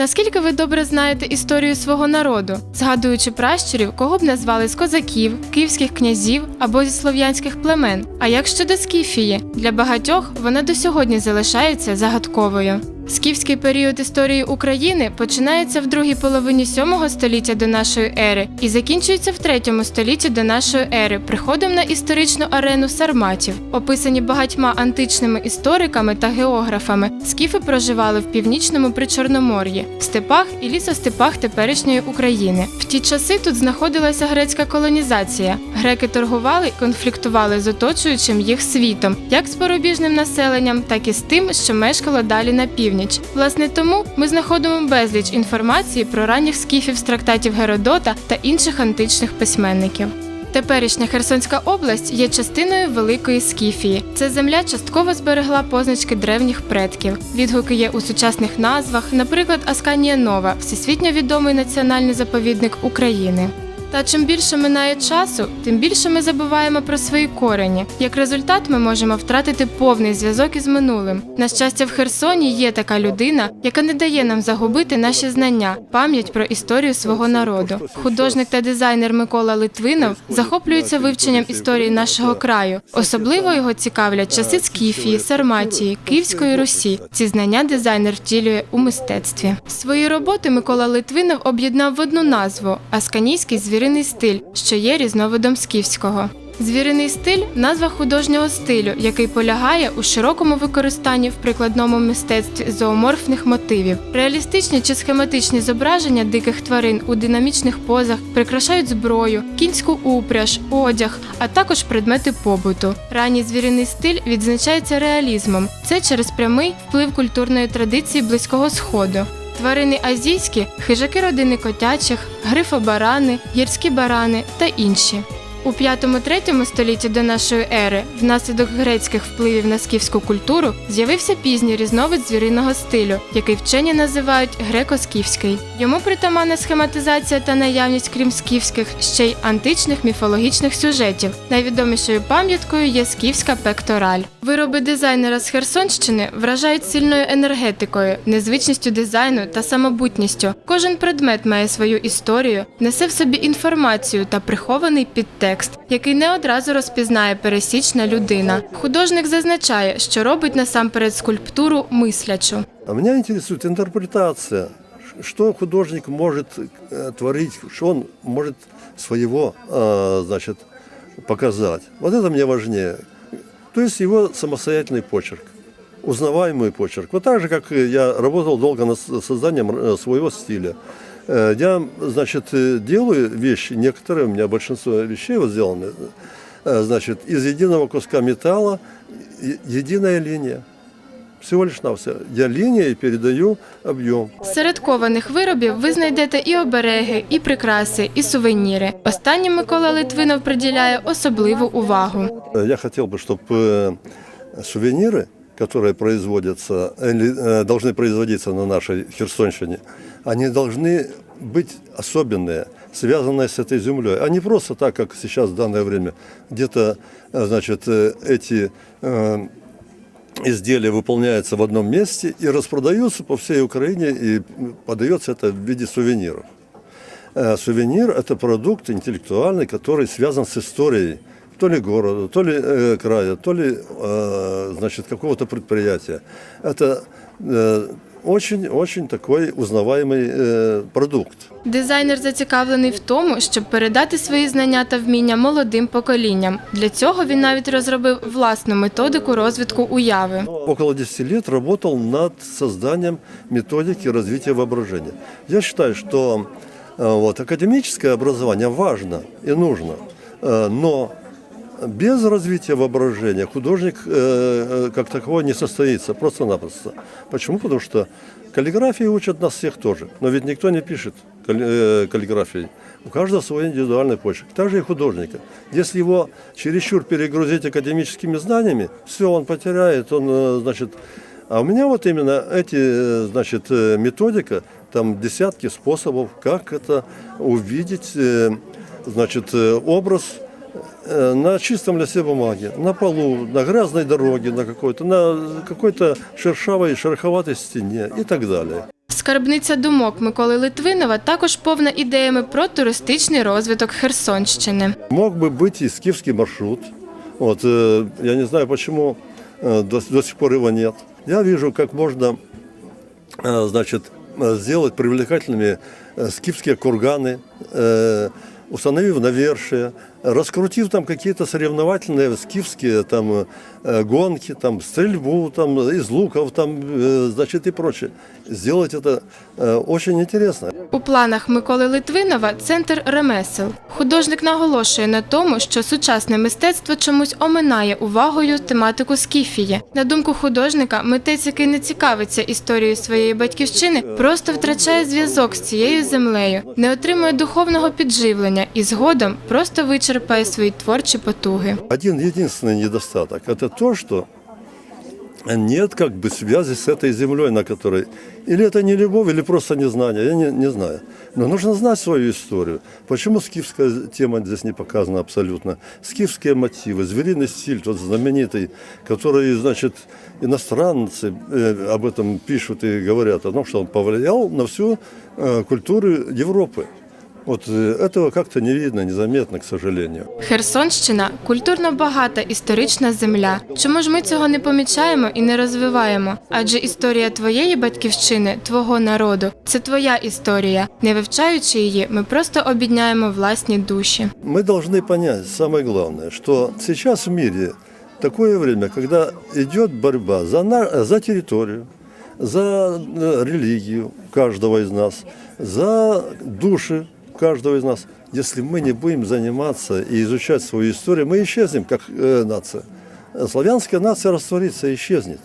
Наскільки ви добре знаєте історію свого народу, згадуючи пращурів, кого б назвали з козаків, київських князів або зі слов'янських племен? А як щодо Скіфії? Для багатьох вона до сьогодні залишається загадковою. Скіфський період історії України починається в другій половині 7 століття до нашої ери і закінчується в 3 столітті до нашої ери приходом на історичну арену сарматів. Описані багатьма античними істориками та географами, скіфи проживали в північному причорномор'ї, в степах і лісостепах теперішньої України. В ті часи тут знаходилася грецька колонізація. Греки торгували і конфліктували з оточуючим їх світом, як з порубіжним населенням, так і з тим, що мешкало далі на північ. Власне, тому ми знаходимо безліч інформації про ранніх скіфів з трактатів Геродота та інших античних письменників. Теперішня Херсонська область є частиною Великої Скіфії. Ця земля частково зберегла позначки древніх предків. Відгуки є у сучасних назвах, наприклад, Асканія Нова, всесвітньо відомий національний заповідник України. Та чим більше минає часу, тим більше ми забуваємо про свої корені. Як результат, ми можемо втратити повний зв'язок із минулим. На щастя, в Херсоні є така людина, яка не дає нам загубити наші знання, пам'ять про історію свого народу. Художник та дизайнер Микола Литвинов захоплюється вивченням історії нашого краю. Особливо його цікавлять часи Скіфії, Сарматії, Київської Русі. Ці знання дизайнер втілює у мистецтві. Свої роботи Микола Литвинов об'єднав в одну назву Асканійський звіриний стиль, що є різновидом скіфського. Звіриний стиль назва художнього стилю, який полягає у широкому використанні в прикладному мистецтві зооморфних мотивів. Реалістичні чи схематичні зображення диких тварин у динамічних позах прикрашають зброю, кінську упряж, одяг, а також предмети побуту. Ранній звіриний стиль відзначається реалізмом. Це через прямий вплив культурної традиції близького сходу. Тварини азійські, хижаки родини котячих, грифобарани, гірські барани та інші. У 5-3 столітті до нашої ери, внаслідок грецьких впливів на скіфську культуру, з'явився пізній різновид звіриного стилю, який вчені називають греко-скіфський. Йому притаманна схематизація та наявність, крім скіфських, ще й античних міфологічних сюжетів. Найвідомішою пам'яткою є скіфська пектораль. Вироби дизайнера з Херсонщини вражають сильною енергетикою, незвичністю дизайну та самобутністю. Кожен предмет має свою історію, несе в собі інформацію та прихований підтекст, який не одразу розпізнає пересічна людина. Художник зазначає, що робить насамперед скульптуру мислячу. А меня интересует интерпретация, что художник может э, творить, что он может своего, э, значит, показать. Вот это мне важнее. То есть его самостоятельный почерк, узнаваемый почерк. Вот так же, как и я работал долго над с- созданием э, своего стиля. Э, Я, значит, э, делаю вещи, некоторые, у меня большинство вещей вот сделаны, э, значит, из единого куска металла, е- единая линия. Всего лишь навсего. Я линией передаю объем. Серед кованих виробів ви знайдете і обереги, і прикраси, і сувеніри. Останнім Микола Литвинов приділяє особливу увагу. Э, Я хотел бы, чтобы сувениры, Которые производятся, или, э, должны производиться на нашей Херсонщине, они должны быть особенные, связанные с этой землей, а не просто так, как сейчас в данное время. Где-то, э, значит, э, эти изделия выполняются в одном месте и распродаются по всей Украине, и подается это в виде сувениров. Сувенир – это продукт интеллектуальный, который связан с историей то ли города, то ли э, края, то ли э, значит, какого-то предприятия. Это э, очень-очень такой узнаваемый э, продукт. Дизайнер зацікавлений в тому, щоб передати свої знання та вміння молодим поколінням. Для цього він навіть розробив власну методику розвитку уяви. Около 10 лет работал над созданием методики развития воображения. Я считаю, что э, вот, академическое образование важно и нужно, э, но без развития воображения художник э, э, как таковой не состоится, просто-напросто. Почему? Потому что каллиграфии учат нас всех тоже, но ведь никто не пишет э, каллиграфией. У каждого свой индивидуальный почерк. Так же и художника. Если его чересчур перегрузить академическими знаниями, все, он потеряет, он, э, значит... А у меня вот именно эти, значит, методика, там десятки способов, как это увидеть, значит, образ на чистом листе бумаги, на полу, на грязной дороге, на какой-то, на какой-то шершавой, шероховатой стене и так далее. Скарбниця думок Миколи Литвинова також повна ідеями про туристичний розвиток Херсонщини. Мог бы быть и скифский маршрут. Вот, э, я не знаю, почему э, до, до сих пор его нет. Я вижу, как можно э, значит, э, сделать привлекательными э, скифские курганы, э, установив навершие, раскрутив там какие-то соревновательные скифские там, э, гонки, там, стрельбу там, из луков там, э, значит, и прочее. Сделать это э, очень интересно. У планах Миколи Литвинова центр ремесел. Художник наголошує на тому, що сучасне мистецтво чомусь оминає увагою тематику скіфії. На думку художника, митець, який не цікавиться історією своєї батьківщини, просто втрачає зв'язок з цією землею, не отримує духовного підживлення і згодом просто вичерпає свої творчі потуги. Один единственный недостаток – это то, что нет как бы связи с этой землей, на которой... Или это не любовь, или просто незнание, я не, не знаю. Но нужно знать свою историю. Почему скифская тема здесь не показана абсолютно? Скифские мотивы, звериный стиль, тот знаменитый, который, значит, иностранцы э, об этом пишут и говорят, о том, что он повлиял на всю э, культуру Европы. Вот э, этого как-то не видно, незаметно, к сожалению. Херсонщина культурно багата історична земля. Чому ж ми цього не помічаємо і не розвиваємо? Адже історія твоєї батьківщини, твого народу це твоя історія. Не вивчаючи її, ми просто обідняємо власні душі. Мы должны понять самое главное, что сейчас в мире такое время, когда идет борьба за, на- за территорию, за э, религию каждого из нас, за души каждого из нас. Если мы не будем заниматься и изучать свою историю, мы исчезнем как э, нация. Славянская нация растворится и исчезнет.